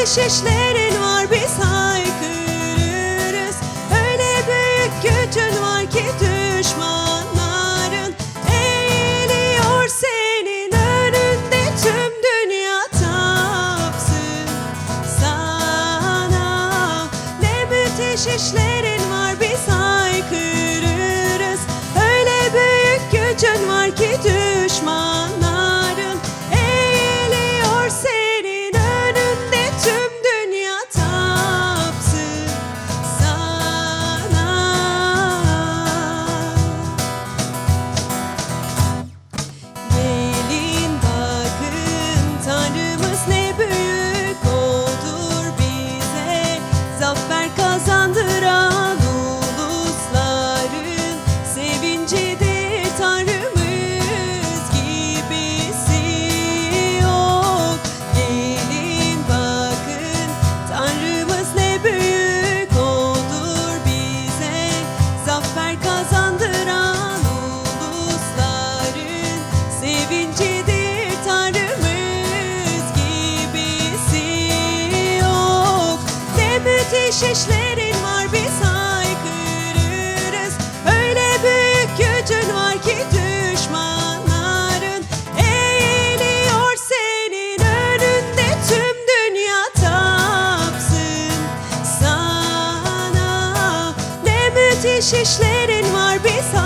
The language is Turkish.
müthiş işlerin var biz haykırırız. Öyle büyük gücün var ki düşmanların. Eğiliyor senin önünde tüm dünya tapsın. Sana Ne müthiş işlerin müthiş işlerin var biz haykırırız. Öyle büyük gücün var ki düşmanların Eğiliyor senin önünde. Tüm dünya tapsın sana. Ne müthiş işlerin var biz